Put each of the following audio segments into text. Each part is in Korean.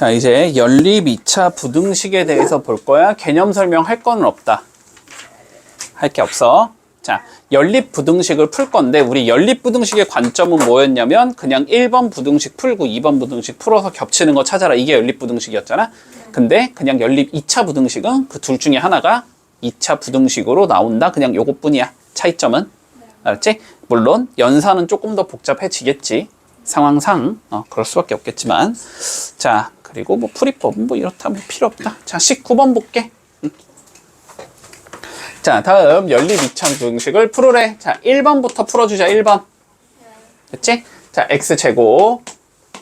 자, 이제 연립 2차 부등식에 대해서 볼 거야. 개념 설명할 거는 없다. 할 게 없어. 자, 연립 부등식을 풀 건데 우리 연립 부등식의 관점은 뭐였냐면 그냥 1번 부등식 풀고 2번 부등식 풀어서 겹치는 거 찾아라. 이게 연립 부등식이었잖아. 근데 그냥 연립 2차 부등식은 그 둘 중에 하나가 2차 부등식으로 나온다. 그냥 요것뿐이야. 차이점은. 알았지? 물론 연산은 조금 더 복잡해지겠지. 상황상 어, 그럴 수밖에 없겠지만 자 그리고 뭐 풀이법은 뭐 이렇다 뭐 필요 없다. 자 19번 볼게. 음. 자 다음 연립 2차 부등식을 풀으래. 자 1번부터 풀어주자 1번. 됐지? 자 x제곱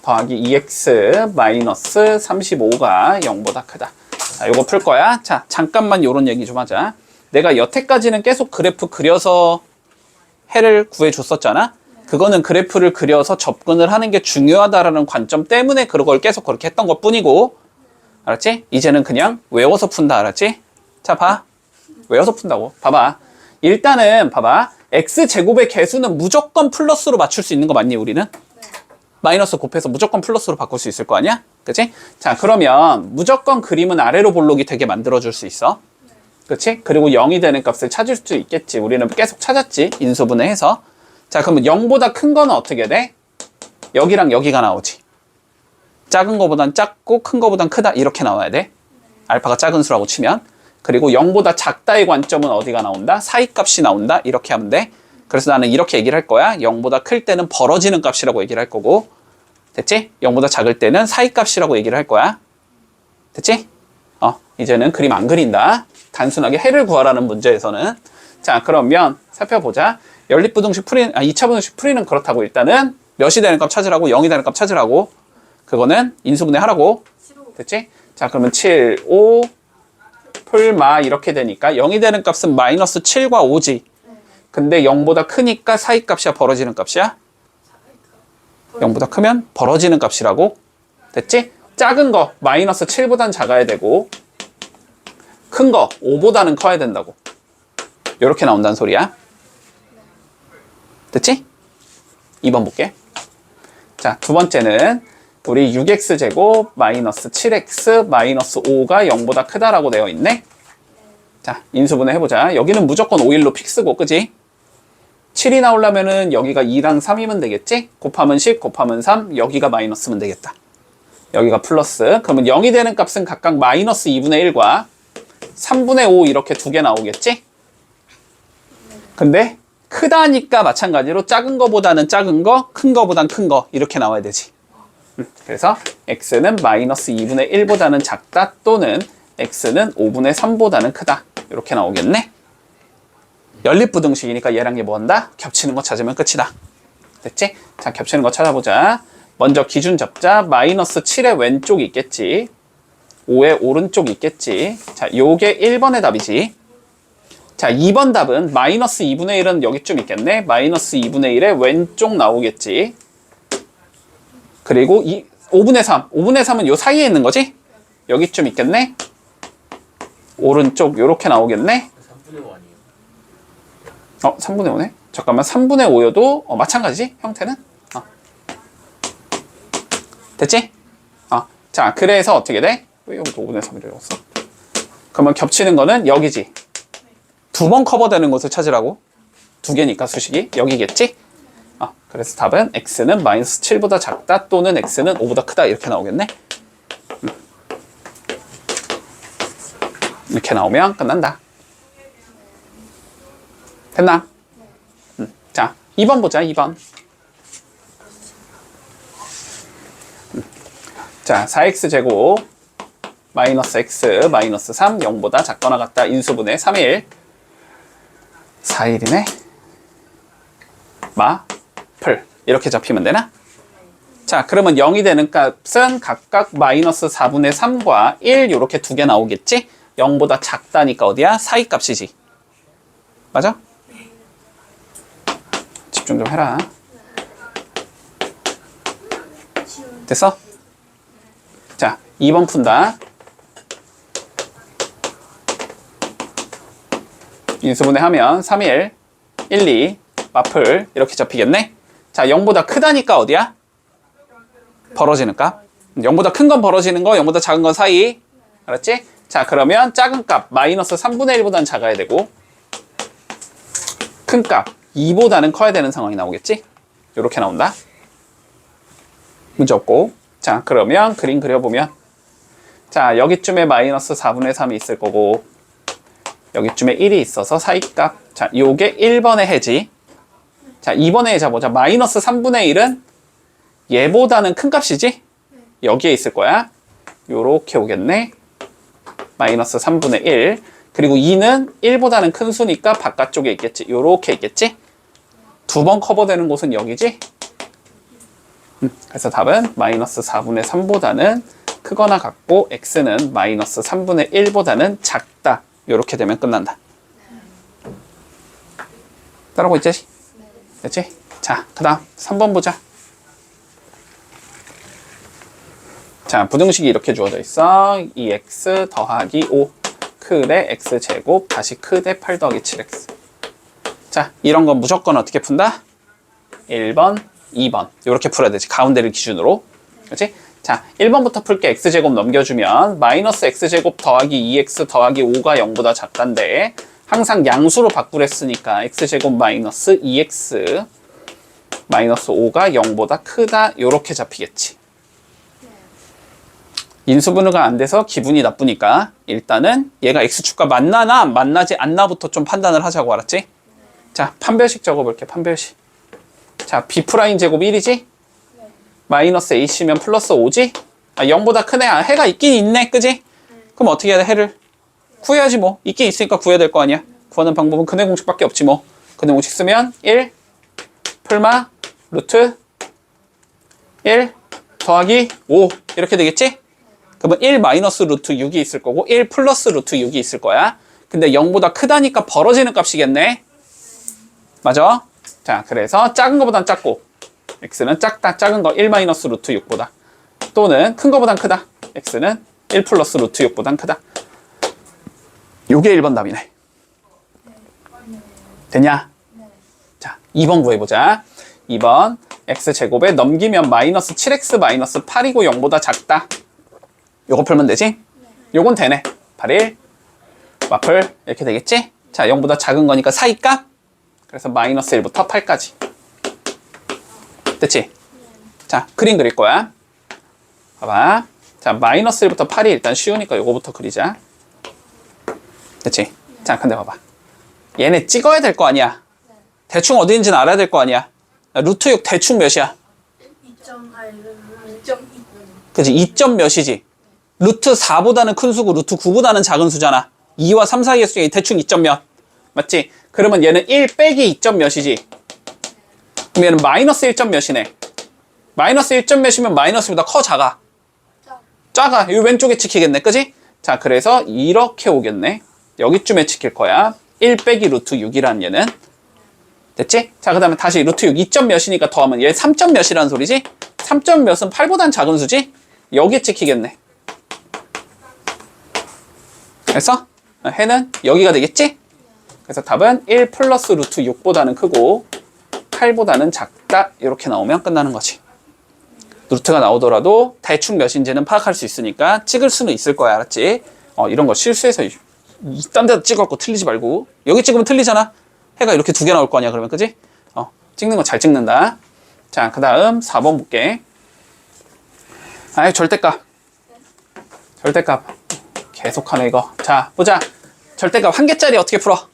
더하기 2x 마이너스 35가 0보다 크다. 자, 요거 풀 거야. 자, 잠깐만 요런 얘기 좀 하자. 내가 여태까지는 계속 그래프 그려서 해를 구해줬었잖아. 그거는 그래프를 그려서 접근을 하는 게 중요하다라는 관점 때문에 그걸 계속 그렇게 했던 것 뿐이고, 알았지? 이제는 그냥 외워서 푼다, 알았지? 자, 봐. 외워서 푼다고. 봐봐. 일단은, 봐봐. x제곱의 개수는 무조건 플러스로 맞출 수 있는 거 맞니, 우리는? 마이너스 곱해서 무조건 플러스로 바꿀 수 있을 거 아니야? 그치? 자, 그러면 무조건 그림은 아래로 볼록이 되게 만들어줄 수 있어. 그치? 그리고 0이 되는 값을 찾을 수 있겠지. 우리는 계속 찾았지. 인수분해 해서. 자, 그러면 0보다 큰 거는 어떻게 돼? 여기랑 여기가 나오지. 작은 거보단 작고 큰 거보단 크다. 이렇게 나와야 돼. 알파가 작은 수라고 치면. 그리고 0보다 작다의 관점은 어디가 나온다? 사이 값이 나온다. 이렇게 하면 돼. 그래서 나는 이렇게 얘기를 할 거야. 0보다 클 때는 벌어지는 값이라고 얘기를 할 거고. 됐지? 0보다 작을 때는 사이 값이라고 얘기를 할 거야. 됐지? 어, 이제는 그림 안 그린다. 단순하게 해를 구하라는 문제에서는. 자, 그러면 살펴보자. 연립부등식 풀이는, 아, 2차 부등식 풀이는 그렇다고 일단은 몇이 되는 값 찾으라고, 0이 되는 값 찾으라고. 그거는 인수분해 하라고. 됐지? 자, 그러면 7, 5, 풀마 이렇게 되니까 0이 되는 값은 마이너스 7과 5지. 근데 0보다 크니까 사이 값이야, 벌어지는 값이야? 0보다 크면 벌어지는 값이라고. 됐지? 작은 거 마이너스 7보단 작아야 되고 큰 거 5보다는 커야 된다고. 이렇게 나온다는 소리야. 됐지? 2번 볼게. 자, 두 번째는 우리 6x제곱 마이너스 7x 마이너스 5가 0보다 크다라고 되어 있네. 자, 인수분해 해보자. 여기는 무조건 5일로 픽스고, 그지? 7이 나오려면은 여기가 2랑 3이면 되겠지? 곱하면 10, 곱하면 3, 여기가 마이너스면 되겠다. 여기가 플러스. 그러면 0이 되는 값은 각각 마이너스 2분의 1과 3분의 5 이렇게 두 개 나오겠지? 근데 크다니까 마찬가지로 작은 거보다는 작은 거, 큰 거보단 큰 거 이렇게 나와야 되지. 음, 그래서 x는 마이너스 2분의 1보다는 작다 또는 x는 5분의 3보다는 크다. 이렇게 나오겠네. 연립부등식이니까 얘랑 얘 뭐 한다? 겹치는 거 찾으면 끝이다. 됐지? 자, 겹치는 거 찾아보자. 먼저 기준 잡자. 마이너스 7의 왼쪽 있겠지. 5의 오른쪽 있겠지. 자, 요게 1번의 답이지. 자, 2번 답은 마이너스 2분의 1은 여기쯤 있겠네. 마이너스 2분의 1의 왼쪽 나오겠지. 그리고 이 5분의 3. 5분의 3은 요 사이에 있는 거지? 여기쯤 있겠네. 오른쪽 요렇게 나오겠네. 3분의 5 아니에요? 어, 3분의 5네? 잠깐만, 3분의 5여도 어, 마찬가지지? 형태는? 어. 됐지? 어. 자, 그래서 어떻게 돼? 왜 여기도 5분의 3이라고 적었어? 그러면 겹치는 거는 여기지. 두 번 커버되는 것을 찾으라고. 두 개니까 수식이 여기겠지? 어, 그래서 답은 x는 마이너스 7보다 작다 또는 x는 5보다 크다 이렇게 나오겠네. 음. 이렇게 나오면 끝난다. 됐나? 음, 자, 2번 보자, 2번. 음, 자, 4x제곱 마이너스 x 마이너스 3 0보다 작거나 같다 인수분해 3일 4일이네 마풀 이렇게 잡히면 되나? 자 그러면 0이 되는 값은 각각 마이너스 4분의 3과 1 이렇게 두 개 나오겠지? 0보다 작다니까 어디야? 사이 값이지 맞아? 집중 좀 해라 됐어? 자 2번 푼다 인수분해 하면 3일 1, 2 마플 이렇게 잡히겠네 자 0보다 크다니까 어디야? 벌어지는 값 0보다 큰 건 벌어지는 거, 0보다 작은 건 사이. 알았지? 자, 그러면 작은 값, 마이너스 3분의 1보다는 작아야 되고, 큰 값, 2보다는 커야 되는 상황이 나오겠지? 이렇게 나온다. 문제 없고. 자, 그러면 그림 그려보면. 자, 여기쯤에 마이너스 4분의 3이 있을 거고, 여기쯤에 1이 있어서 사이값. 자, 요게 1번의 해지. 자, 2번의 해자 보자. 마이너스 3분의 1은 얘보다는 큰 값이지? 여기에 있을 거야. 요렇게 오겠네. 마이너스 3분의 1. 그리고 2는 1보다는 큰 수니까 바깥쪽에 있겠지. 요렇게 있겠지? 두 번 커버되는 곳은 여기지? 음, 그래서 답은 마이너스 4분의 3보다는 크거나 같고 x는 마이너스 3분의 1보다는 작다. 요렇게 되면 끝난다. 따라오고 있지? 됐지? 자, 그 다음 3번 보자. 자, 부등식이 이렇게 주어져 있어. 2x 더하기 5 클의 x제곱 다시 크대 8 더하기 7x. 자, 이런 건 무조건 어떻게 푼다? 1번, 2번. 이렇게 풀어야 되지. 가운데를 기준으로. 그렇지? 자, 1번부터 풀게 x제곱 넘겨주면 마이너스 x제곱 더하기 2x 더하기 5가 0보다 작단데 항상 양수로 바꾸랬으니까 x제곱 마이너스 2x 마이너스 5가 0보다 크다 요렇게 잡히겠지. 인수분해가 안 돼서 기분이 나쁘니까 일단은 얘가 x축과 만나나 만나지 않나부터 좀 판단을 하자고 알았지? 자, 판별식 적어볼게, 판별식. 자, b 제곱 1이지? 마이너스 ac면 플러스 5지? 아, 0보다 큰 애, 아, 해가 있긴 있네, 그지? 그럼 어떻게 해야 돼, 해를? 구해야지 뭐. 있긴 있으니까 구해야 될 거 아니야. 구하는 방법은 근해 공식밖에 없지 뭐. 근해 공식 쓰면 1, 풀마, 루트, 1, 더하기 5. 이렇게 되겠지? 그러면 1 마이너스 루트 6이 있을 거고 1 플러스 루트 6이 있을 거야. 근데 0보다 크다니까 벌어지는 값이겠네. 맞아? 자, 그래서 작은 거보단 작고 x는 작다. 작은 거 1 마이너스 루트 6보다 또는 큰 거보단 크다. x는 1 플러스 루트 6보단 크다. 요게 1번 답이네. 되냐? 자, 2번 구해보자. 2번 x제곱에 넘기면 마이너스 7x 마이너스 8이고 0보다 작다. 요거 풀면 되지? 요건 되네. 8일 와플 이렇게 되겠지? 자, 0보다 작은 거니까 사이값 그래서 마이너스 1부터 8까지 됐지? 자, 그림 그릴 거야. 봐봐. 자, 마이너스 1부터 8이 일단 쉬우니까 요거부터 그리자. 됐지? 자, 근데 봐봐. 얘네 찍어야 될 거 아니야. 대충 어디인지는 알아야 될 거 아니야. 루트 6 대충 몇이야? 2점 아니 2.2 그지? 2점 몇이지? 루트 4보다는 큰 수고 루트 9보다는 작은 수잖아. 2와 3 사이의 수에 대충 2점 몇. 맞지? 그러면 얘는 1 빼기 2점 몇이지? 얘는 마이너스 1점 몇이네. 마이너스 1점 몇이면 마이너스보다 커 작아. 점. 작아. 이 왼쪽에 찍히겠네. 그지? 자, 그래서 이렇게 오겠네. 여기쯤에 찍힐 거야. 1 빼기 루트 6이라는 얘는. 됐지? 자, 그 다음에 다시 루트 6 2점 몇이니까 더하면 얘 3점 몇이라는 소리지? 3점 몇은 8보단 작은 수지? 여기에 찍히겠네. 그래서 해는 여기가 되겠지? 그래서 답은 1 플러스 루트 6보다는 크고 8보다는 작다. 이렇게 나오면 끝나는 거지. 루트가 나오더라도 대충 몇인지는 파악할 수 있으니까 찍을 수는 있을 거야. 알았지? 어, 이런 거 실수해서 이- 딴 데다 찍어갖고 틀리지 말고. 여기 찍으면 틀리잖아. 해가 이렇게 두 개 나올 거 아니야 그러면. 그지? 어, 찍는 거 잘 찍는다. 자 그 다음 4번 볼게. 아이 절대값. 절대값. 계속하네 이거. 자 보자. 절대값 한 개짜리 어떻게 풀어?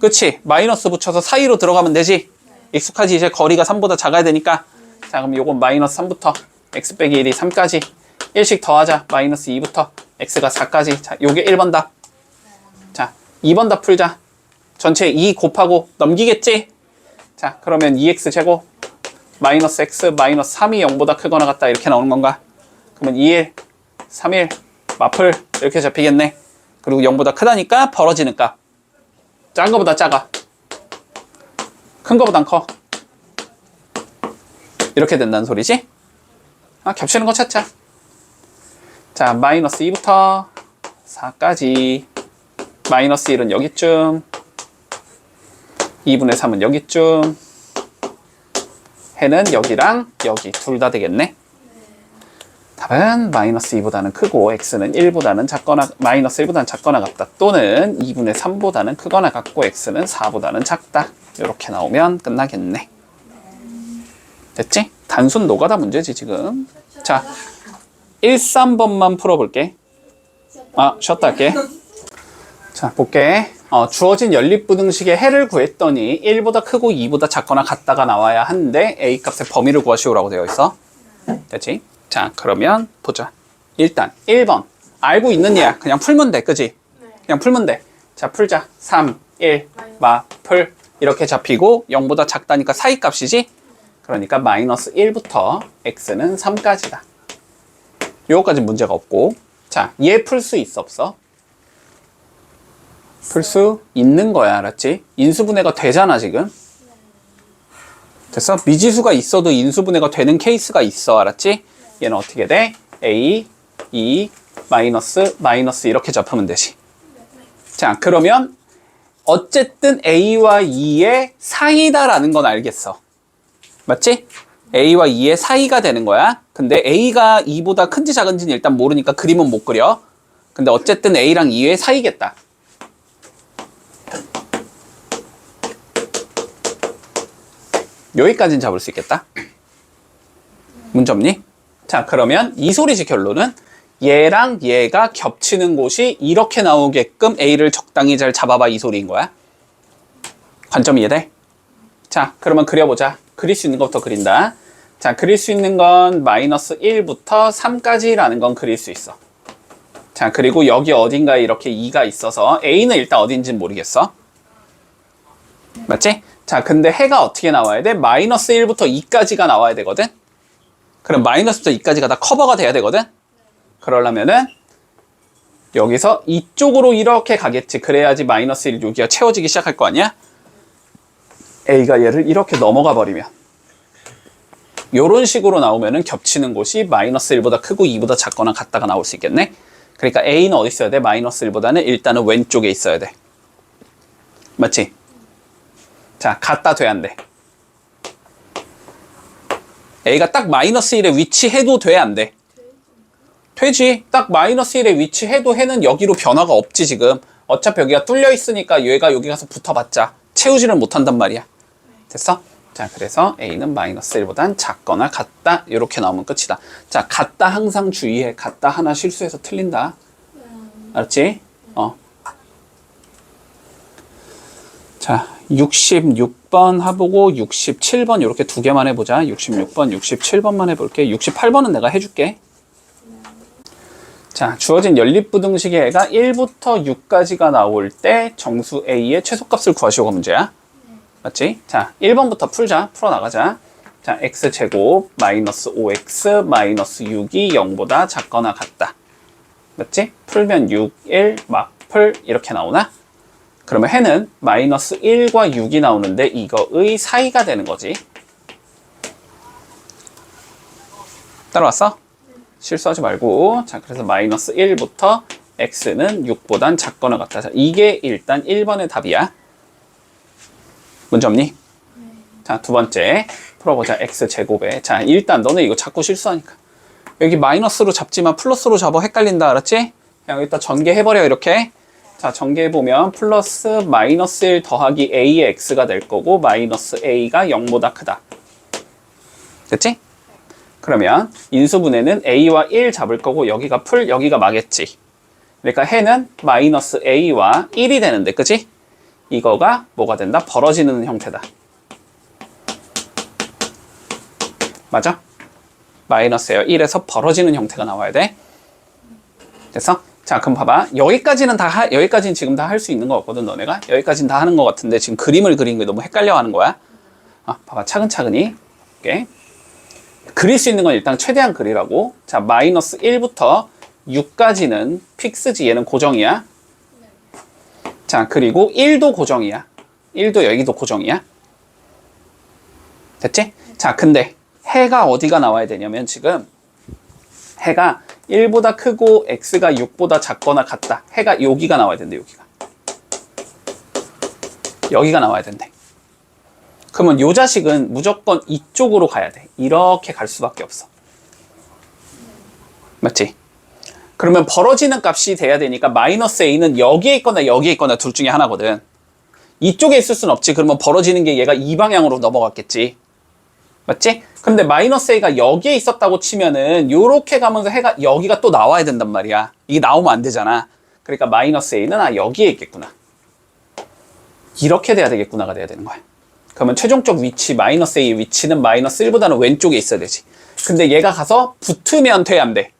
그치. 마이너스 붙여서 사이로 들어가면 되지 익숙하지. 이제 거리가 3보다 작아야 되니까. 자 그럼 요건 마이너스 3부터 x 빼기 1이 3까지. 1씩 더하자. 마이너스 2부터 x가 4까지. 자 요게 1번 답 자 2번 답 풀자. 전체 2 곱하고 넘기겠지? 자 그러면 2x 제곱 마이너스 x 마이너스 3이 0보다 크거나 같다. 이렇게 나오는 건가? 그러면 2일 3일 마플 이렇게 잡히겠네. 그리고 0보다 크다니까 벌어지는 값 작은 거보다 작아. 큰 거보단 커. 이렇게 된다는 소리지? 아, 겹치는 거 찾자. 자, 마이너스 2부터 4까지. 마이너스 1은 여기쯤. 2분의 3은 여기쯤. 해는 여기랑 여기 둘 다 되겠네. 답은 마이너스 2보다는 크고 x는 1보다는 작거나 마이너스 1보다는 작거나 같다 또는 2분의 3보다는 크거나 같고 x는 4보다는 작다 이렇게 나오면 끝나겠네. 됐지? 단순 노가다 문제지 지금. 자 1, 3번만 풀어볼게. 아 쉬었다 할게. 자 볼게. 어, 주어진 연립부등식의 해를 구했더니 1보다 크고 2보다 작거나 같다가 나와야 하는데 a 값의 범위를 구하시오라고 되어 있어. 됐지? 자 그러면 보자. 일단 1번. 알고 있는 얘야 그냥 풀면 돼 그지? 그냥 풀면 돼 자 풀자. 3, 1, 마, 풀 이렇게 잡히고 0보다 작다니까 사이 값이지? 그러니까 마이너스 1부터 x는 3까지다 요거까지 문제가 없고 자 얘 풀 수 있어 없어? 풀 수 있는 거야 알았지? 인수분해가 되잖아 지금 됐어? 미지수가 있어도 인수분해가 되는 케이스가 있어 알았지? 얘는 어떻게 돼? a, 2, 마이너스, 마이너스 이렇게 접하면 되지 자 그러면 어쨌든 a와 2의 사이다라는 건 알겠어 맞지? a와 2의 사이가 되는 거야 근데 a가 2보다 큰지 작은지는 일단 모르니까 그림은 못 그려 근데 어쨌든 a랑 2의 사이겠다 여기까지는 잡을 수 있겠다. 문제 없니? 자, 그러면 이 소리지 결론은 얘랑 얘가 겹치는 곳이 이렇게 나오게끔 A를 적당히 잘 잡아봐 이 소리인 거야. 관점 이해돼? 자, 그러면 그려보자. 그릴 수 있는 것부터 그린다. 자, 그릴 수 있는 건 마이너스 1부터 3까지라는 건 그릴 수 있어. 자, 그리고 여기 어딘가에 이렇게 2가 있어서 A는 일단 어딘지는 모르겠어. 맞지? 자, 근데 해가 어떻게 나와야 돼? 마이너스 1부터 2까지가 나와야 되거든? 그럼 마이너스부터 2까지가 다 커버가 돼야 되거든? 그러려면은 여기서 이쪽으로 이렇게 가겠지. 그래야지 마이너스 1 여기가 채워지기 시작할 거 아니야? A가 얘를 이렇게 넘어가 버리면 요런 식으로 나오면은 겹치는 곳이 마이너스 1보다 크고 2보다 작거나 같다가 나올 수 있겠네? 그러니까 A는 어디 있어야 돼? 마이너스 1보다는 일단은 왼쪽에 있어야 돼. 맞지? 자, 같다 돼, 안 돼? A가 딱 마이너스 1에 위치해도 돼, 안 돼? 되지. 딱 마이너스 1에 위치해도 해는 여기로 변화가 없지, 지금. 어차피 여기가 뚫려 있으니까 얘가 여기 가서 붙어봤자 채우지를 못한단 말이야. 됐어? 자, 그래서 A는 마이너스 1보단 작거나 같다. 이렇게 나오면 끝이다. 자, 같다 항상 주의해. 같다 하나 실수해서 틀린다. 알았지? 어. 자, 66번 해보고 67번 이렇게 두 개만 해보자. 66번, 67번만 해볼게. 68번은 내가 해줄게. 자, 주어진 연립부등식의 애가 1부터 6까지가 나올 때 정수 A의 최소값을 구하시오가 문제야. 맞지? 자, 1번부터 풀자. 풀어나가자. 자, x제곱 마이너스 5x 마이너스 6이 0보다 작거나 같다. 맞지? 풀면 6, 1, 막풀 이렇게 나오나? 그러면 해는 마이너스 1과 6이 나오는데 이거의 사이가 되는 거지. 따라왔어? 실수하지 말고. 자, 그래서 마이너스 1부터 x는 6보단 작거나 같다. 자, 이게 일단 1번의 답이야. 문제 없니? 자, 두 번째. 풀어보자. x제곱에. 자, 일단 너네 이거 자꾸 실수하니까. 여기 마이너스로 잡지만 플러스로 잡아 헷갈린다. 알았지? 그냥 여기다 전개해버려, 이렇게. 자, 전개해보면 플러스 마이너스 1 더하기 a의 x가 될 거고 마이너스 a가 0보다 크다. 됐지? 그러면 인수분해는 a와 1 잡을 거고 여기가 풀, 여기가 마겠지. 그러니까 해는 마이너스 a와 1이 되는데, 그치? 이거가 뭐가 된다? 벌어지는 형태다. 맞아? 마이너스예요. 1에서 벌어지는 형태가 나와야 돼. 됐어? 자, 그럼 봐봐. 여기까지는 다, 하, 여기까지는 지금 다 할 수 있는 거 같거든, 너네가? 여기까지는 다 하는 거 같은데, 지금 그림을 그린 게 너무 헷갈려 하는 거야. 아, 봐봐. 차근차근히. 오케이. 그릴 수 있는 건 일단 최대한 그리라고. 자, 마이너스 1부터 6까지는 픽스지, 얘는 고정이야. 자, 그리고 1도 고정이야. 1도 여기도 고정이야. 됐지? 자, 근데 해가 어디가 나와야 되냐면 지금 해가 1보다 크고 x가 6보다 작거나 같다. 해가 여기가 나와야 된대, 여기가. 여기가 나와야 된대. 그러면 요 자식은 무조건 이쪽으로 가야 돼. 이렇게 갈 수밖에 없어. 맞지? 그러면 벌어지는 값이 돼야 되니까 마이너스 a는 여기에 있거나 여기에 있거나 둘 중에 하나거든. 이쪽에 있을 순 없지. 그러면 벌어지는 게 얘가 이 방향으로 넘어갔겠지. 맞지? 근데 마이너스 a가 여기에 있었다고 치면은 요렇게 가면서 해가 여기가 또 나와야 된단 말이야. 이게 나오면 안 되잖아. 그러니까 마이너스 a는 아 여기에 있겠구나. 이렇게 돼야 되겠구나가 돼야 되는 거야. 그러면 최종적 위치 마이너스 a의 위치는 마이너스 1보다는 왼쪽에 있어야 되지. 근데 얘가 가서 붙으면 돼, 안 돼?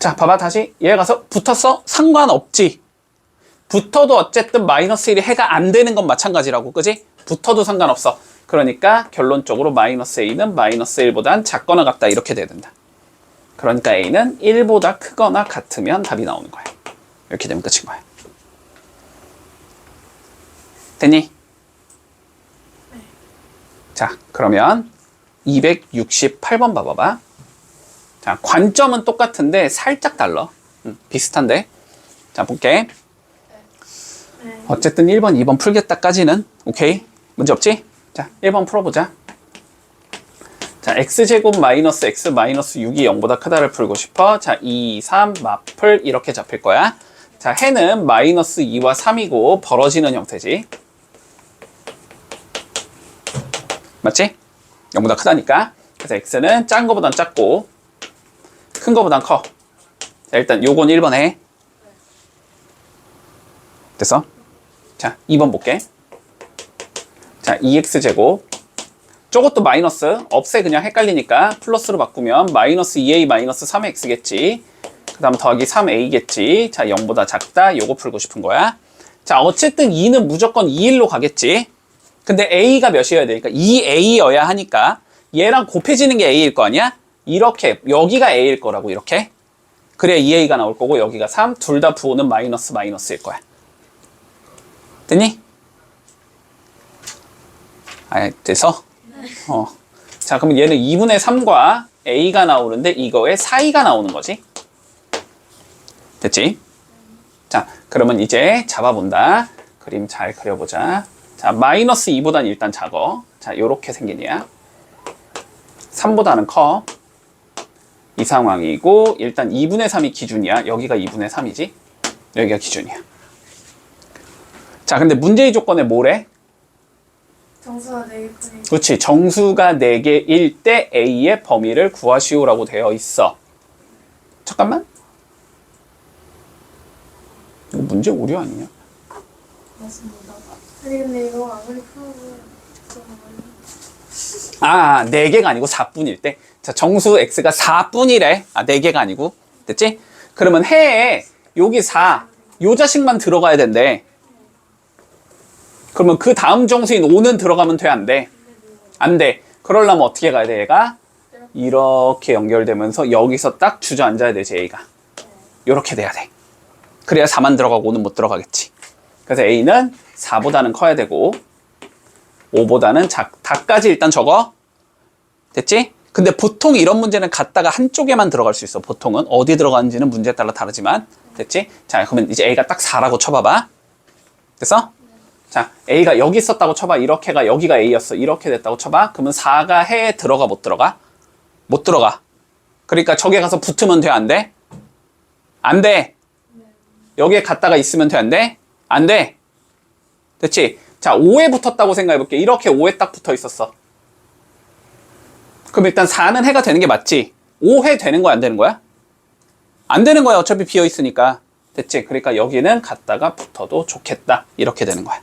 자, 봐봐, 다시. 얘 가서 붙었어? 상관없지. 붙어도 어쨌든 마이너스 1이 해가 안 되는 건 마찬가지라고, 그지? 붙어도 상관없어. 그러니까 결론적으로 마이너스 a는 마이너스 1보단 작거나 같다, 이렇게 돼야 된다. 그러니까 a는 1보다 크거나 같으면 답이 나오는 거야. 이렇게 되면 끝인 거야. 됐니? 자, 그러면 268번 봐봐봐. 자, 관점은 똑같은데 살짝 달라. 음, 비슷한데. 자, 볼게. 네. 어쨌든 1번, 2번 풀겠다까지는 오케이. 문제 없지? 자, 1번 풀어보자. 자, x제곱 마이너스 x 마이너스 6이 0보다 크다를 풀고 싶어. 자, 2, 3, 마플 이렇게 잡힐 거야. 자, 해는 마이너스 2와 3이고 벌어지는 형태지. 맞지? 0보다 크다니까. 그래서 x는 작은 거보단 작고 큰 거보단 커. 자, 일단 요건 1번 해. 됐어? 자, 2번 볼게. 자, 2x제곱. 저것도 마이너스. 없애 그냥 헷갈리니까 플러스로 바꾸면 마이너스 2a 마이너스 3x겠지. 그 다음 더하기 3a겠지. 자, 0보다 작다. 요거 풀고 싶은 거야. 자, 어쨌든 2는 무조건 2일로 가겠지. 근데 a가 몇이어야 되니까 2a여야 하니까 얘랑 곱해지는 게 a일 거 아니야? 이렇게 여기가 a일 거라고 이렇게. 그래야 2a가 나올 거고 여기가 3. 둘 다 부호는 마이너스 마이너스일 거야. 됐니? 아, 돼서? 어. 자, 그럼 얘는 2분의 3과 a가 나오는데 이거에 4이가 나오는 거지. 됐지? 자, 그러면 이제 잡아본다. 그림 잘 그려보자. 자, 마이너스 2보단 일단 작어. 자, 요렇게 생긴 애야. 3보다는 커. 이 상황이고, 일단 2분의 3이 기준이야. 여기가 2분의 3이지. 여기가 기준이야. 자, 근데 문제의 조건에 뭐래? 정수가 네. 그렇지. 정수가 4개일 때 A의 범위를 구하시오라고 되어 있어. 잠깐만. 이거 문제 오류 아니냐? 맞습니다. 아니 근데 이거 아무리 풀어도 잠깐만요. 아, 4개가 아니고 4분일 때. 자, 정수 X가 4분이래. 아, 4개가 아니고. 됐지? 그러면 해에 여기 4, 요 자식만 들어가야 된대. 그러면 그 다음 정수인 5는 들어가면 돼, 안 돼? 안 돼. 그러려면 어떻게 가야 돼, 얘가? 이렇게 연결되면서 여기서 딱 주저앉아야 되지, A가. 요렇게 돼야 돼. 그래야 4만 들어가고 5는 못 들어가겠지. 그래서 A는 4보다는 커야 되고, 5보다는 작, 다까지 일단 적어. 됐지? 근데 보통 이런 문제는 갖다가 한쪽에만 들어갈 수 있어. 보통은. 어디 들어가는지는 문제에 따라 다르지만. 됐지? 자, 그러면 이제 A가 딱 4라고 쳐봐봐. 됐어? 자, A가 여기 있었다고 쳐봐. 이렇게가 여기가 A였어. 이렇게 됐다고 쳐봐. 그러면 4가 해에 들어가 못 들어가? 못 들어가. 그러니까 저기에 가서 붙으면 돼, 안 돼? 안 돼. 여기에 갔다가 있으면 돼, 안 돼? 안 돼. 됐지? 자, 5에 붙었다고 생각해볼게. 이렇게 5에 딱 붙어 있었어. 그럼 일단 4는 해가 되는 게 맞지? 5해 되는 거야, 안 되는 거야? 안 되는 거야, 어차피 비어 있으니까. 됐지? 그러니까 여기는 갔다가 붙어도 좋겠다. 이렇게 되는 거야.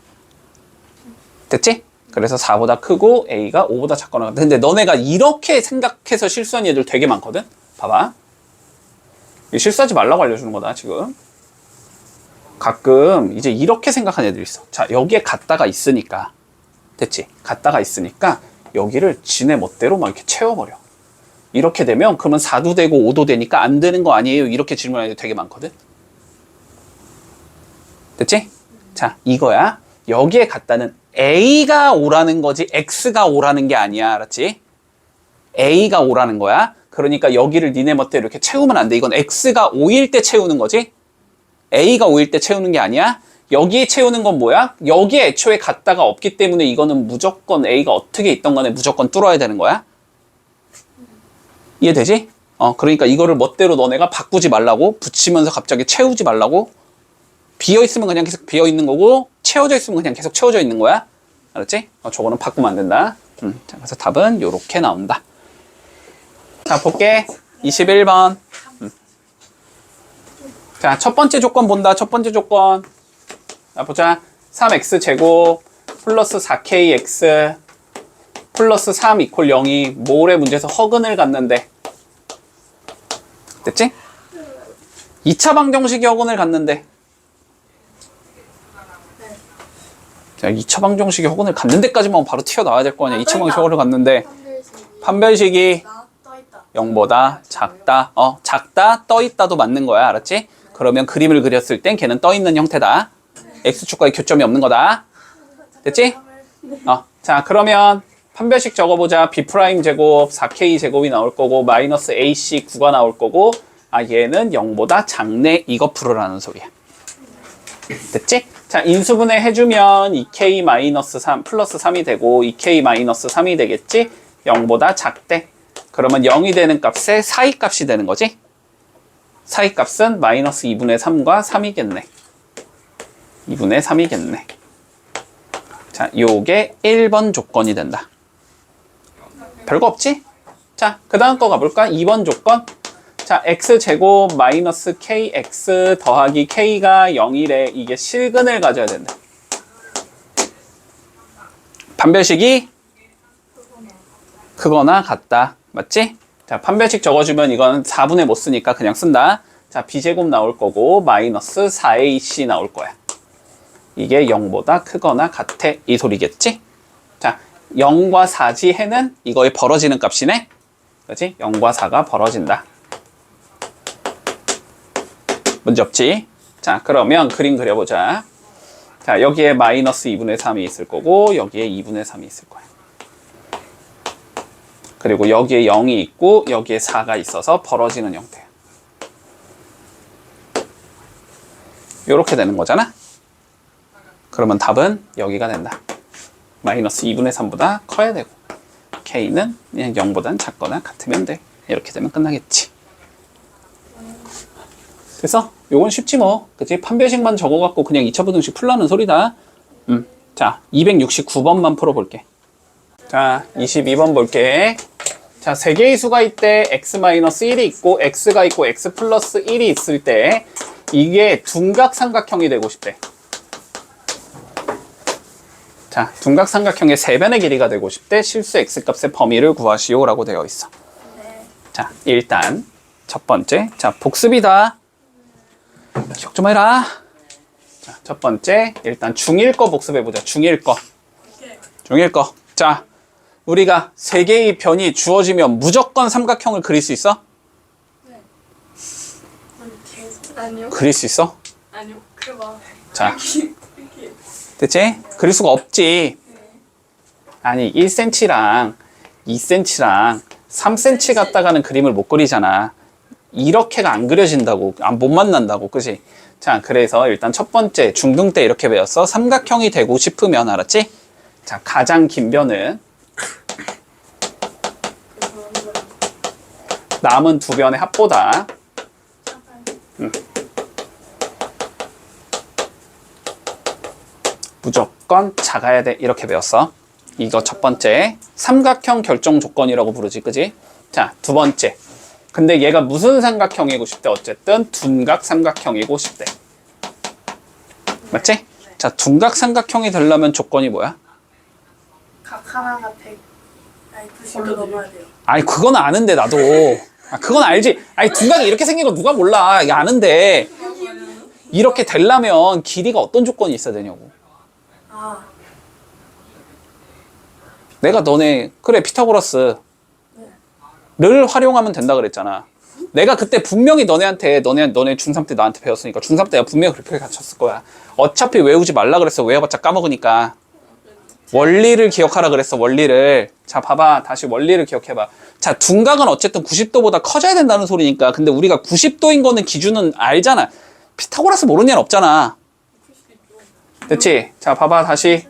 됐지? 그래서 4보다 크고 A가 5보다 작거나. 근데 너네가 이렇게 생각해서 실수한 애들 되게 많거든? 봐봐. 실수하지 말라고 알려주는 거다, 지금. 가끔 이제 이렇게 생각하는 애들이 있어. 자, 여기에 갔다가 있으니까. 됐지? 갔다가 있으니까 여기를 지네 멋대로 막 이렇게 채워버려. 이렇게 되면 그러면 4도 되고 5도 되니까 안 되는 거 아니에요? 이렇게 질문하는 애들 되게 많거든? 됐지? 자, 이거야. 여기에 갔다는 A가 오라는 거지 X가 오라는 게 아니야. 알았지? A가 오라는 거야. 그러니까 여기를 니네 멋대로 이렇게 채우면 안 돼. 이건 X가 5일 때 채우는 거지. A가 5일 때 채우는 게 아니야. 여기에 채우는 건 뭐야? 여기에 애초에 갔다가 없기 때문에 이거는 무조건 A가 어떻게 있던 간에 무조건 뚫어야 되는 거야. 이해되지? 어, 그러니까 이거를 멋대로 너네가 바꾸지 말라고 붙이면서 갑자기 채우지 말라고 비어 있으면 그냥 계속 비어 있는 거고 채워져 있으면 그냥 계속 채워져 있는 거야. 알았지? 어, 저거는 바꾸면 안 된다. 음, 자, 그래서 답은 요렇게 나온다. 자, 볼게. 21번. 음. 자, 첫 번째 조건 본다. 첫 번째 조건. 자, 보자. 3x 제곱 플러스 4kx 플러스 3 이퀄 0이 모래 문제에서 허근을 갖는데 됐지? 2차 방정식이 허근을 갖는데 자, 2차 방정식이 허근을 갖는 데까지만 바로 튀어나와야 될 거 아니야. 2차 방정식 허근을 갖는데 판별식이 판별식이 나 떠있다 0보다 작다. 어, 작다, 떠 있다도 맞는 거야. 알았지? 그러면 그림을 그렸을 땐 걔는 떠 있는 형태다. x축과의 교점이 없는 거다. 됐지? 어, 자, 그러면 판별식 적어보자. b 제곱 4k 제곱이 나올 거고 마이너스 ac 9가 나올 거고 아 얘는 0보다 작네. 이거 풀으라는 소리야. 됐지? 자, 인수분해 해주면 2k 마이너스 3 플러스 3이 되고 2k 마이너스 3이 되겠지? 0보다 작대. 그러면 0이 되는 값에 사이 값이 되는 거지? 사이 값은 마이너스 2분의 3과 3이겠네. 2분의 3이겠네. 자, 요게 1번 조건이 된다. 별거 없지? 자, 그 다음 거 가볼까? 2번 조건. 자, x제곱 마이너스 kx 더하기 k가 0이래. 이게 실근을 가져야 된다. 판별식이 크거나 같다. 맞지? 자, 판별식 적어주면 이건 4분의 못 쓰니까 그냥 쓴다. 자, b제곱 나올 거고 마이너스 4ac 나올 거야. 이게 0보다 크거나 같아. 이 소리겠지? 자, 0과 4지 해는 이거에 벌어지는 값이네? 그지? 0과 4가 벌어진다. 문제 없지? 자, 그러면 그림 그려보자. 자, 여기에 마이너스 2분의 3이 있을 거고, 여기에 2분의 3이 있을 거야. 그리고 여기에 0이 있고, 여기에 4가 있어서 벌어지는 형태야. 요렇게 되는 거잖아? 그러면 답은 여기가 된다. 마이너스 2분의 3보다 커야 되고, k는 그냥 0보단 작거나 같으면 돼. 이렇게 되면 끝나겠지. 그래서 요건 쉽지 뭐. 그치? 판별식만 적어갖고 그냥 2차 부등식 풀라는 소리다. 음. 자, 269번만 풀어볼게. 자, 22번 볼게. 자, 세 개의 수가 있대. x-1이 있고, x가 있고, x 플러스 1이 있을 때, 이게 둔각삼각형이 되고 싶대. 자, 둔각삼각형의 세변의 길이가 되고 싶대. 실수 x값의 범위를 구하시오라고 되어 있어. 자, 일단 첫 번째. 자, 복습이다. 기억 좀 해라. 자, 첫 번째. 일단 중1 거 복습해 보자. 중1 거. 중1 거. 자, 우리가 세 개의 변이 주어지면 무조건 삼각형을 그릴 수 있어? 계속 아니요 그릴 수 있어? 아니요 그봐 자, 됐지? 그릴 수가 없지. 아니, 1cm랑 2cm랑 3cm 갖다가는 그림을 못 그리잖아. 이렇게가 안 그려진다고, 안, 못 만난다고, 그지? 자, 그래서 일단 첫 번째, 중등 때 이렇게 배웠어. 삼각형이 되고 싶으면, 알았지? 자, 가장 긴 변은 남은 두 변의 합보다 무조건 작아야 돼. 이렇게 배웠어. 이거 첫 번째. 삼각형 결정 조건이라고 부르지. 그지? 자, 두 번째. 근데 얘가 무슨 삼각형이고 싶대? 어쨌든 둔각 삼각형이고 싶대. 맞지? 자, 둔각 삼각형이 되려면 조건이 뭐야? 각 하나가 100 아니 90도 넘어야 돼요 아니, 그건 아는데, 나도. 아, 그건 알지. 아니, 둔각이 이렇게 생긴 거 누가 몰라. 이거 아는데. 이렇게 되려면 길이가 어떤 조건이 있어야 되냐고. 아 내가 너네 그래 피타고라스를 활용하면 된다 그랬잖아. 내가 그때 분명히 너네한테 너네 너네 중3 때 나한테 배웠으니까 중3 때 내가 분명히 그렇게 가르쳤을 거야. 어차피 외우지 말라 그랬어. 외워봤자 까먹으니까. 원리를 기억하라 그랬어. 원리를. 자 봐봐. 다시 원리를 기억해봐. 자 둔각은 어쨌든 90도보다 커져야 된다는 소리니까. 근데 우리가 90도인 거는 기준은 알잖아. 피타고라스 모르는 애는 없잖아. 됐지? 자 봐봐 다시.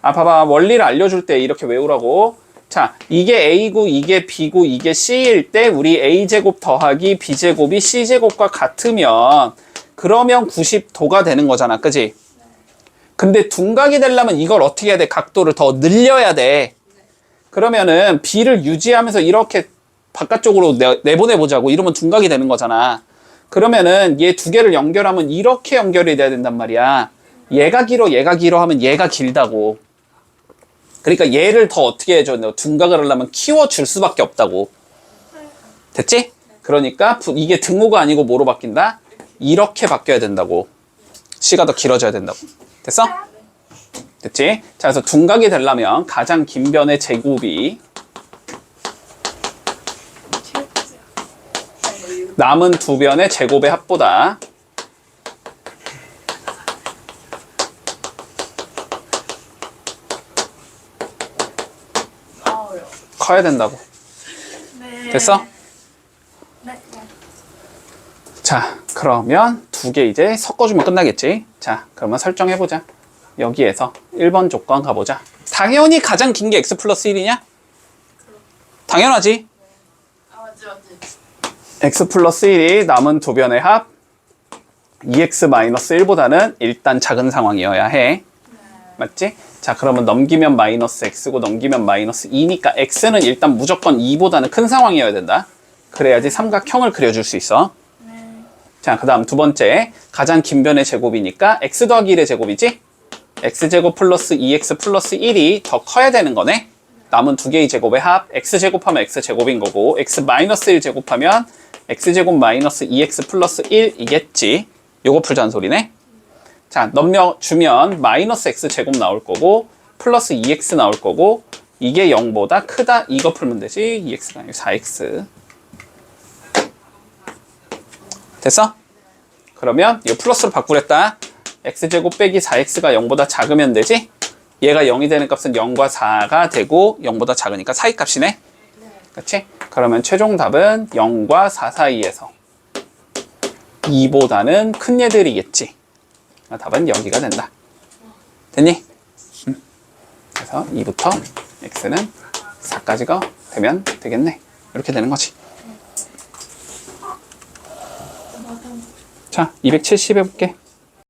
아 봐봐 원리를 알려줄 때 이렇게 외우라고 자, 이게 A고 이게 B고 이게 C일 때 우리 A제곱 더하기 B제곱이 C제곱과 같으면 그러면 90도가 되는 거잖아. 그지? 근데 둔각이 되려면 이걸 어떻게 해야 돼? 각도를 더 늘려야 돼. 그러면은 B를 유지하면서 이렇게 바깥쪽으로 내, 내보내보자고. 이러면 둔각이 되는 거잖아. 그러면은 얘 두 개를 연결하면 이렇게 연결이 돼야 된단 말이야. 얘가 길어, 얘가 길어 하면 얘가 길다고. 그러니까 얘를 더 어떻게 해줘? 너 둔각을 하려면 키워줄 수밖에 없다고. 됐지? 그러니까 부- 이게 등호가 아니고 뭐로 바뀐다? 이렇게 바뀌어야 된다고. 시가 더 길어져야 된다고. 됐어? 됐지? 자, 그래서 둔각이 되려면 가장 긴 변의 제곱이 남은 두 변의 제곱의 합보다. 커야 된다고. 네. 됐어? 네. 네. 자, 그러면 두 개 이제 섞어주면 끝나겠지? 자, 그러면 설정해보자. 여기에서 1번 조건 가보자. 당연히 가장 긴 게 x 플러스 1이냐? 당연하지. 아 맞지 맞지. x 플러스 1이 남은 두 변의 합 2x 마이너스 1보다는 일단 작은 상황이어야 해. 맞지? 자, 그러면 넘기면 마이너스 x고 넘기면 마이너스 2니까 x는 일단 무조건 2보다는 큰 상황이어야 된다. 그래야지 삼각형을 그려줄 수 있어. 네. 자, 그 다음 두 번째. 가장 긴 변의 제곱이니까 x 더하기 1의 제곱이지? x제곱 플러스 2x 플러스 1이 더 커야 되는 거네? 남은 두 개의 제곱의 합, x제곱하면 x제곱인 거고, x 마이너스 1 제곱하면 x제곱 마이너스 2x 플러스 1이겠지. 요거 풀자는 소리네. 자, 넘겨주면 마이너스 x제곱 나올 거고, 플러스 2x 나올 거고, 이게 0보다 크다. 이거 풀면 되지. 2x가 아니고 4x. 됐어? 그러면 이거 플러스로 바꾸랬다. x제곱 빼기 4x가 0보다 작으면 되지? 얘가 0이 되는 값은 0과 4가 되고 0보다 작으니까 사이 값이네. 그렇지? 그러면 최종 답은 0과 4 사이에서 2보다는 큰 얘들이겠지. 아, 답은 여기가 된다. 됐니? 음. 그래서 2부터 x는 4까지가 되면 되겠네. 이렇게 되는 거지. 자, 270 해볼게.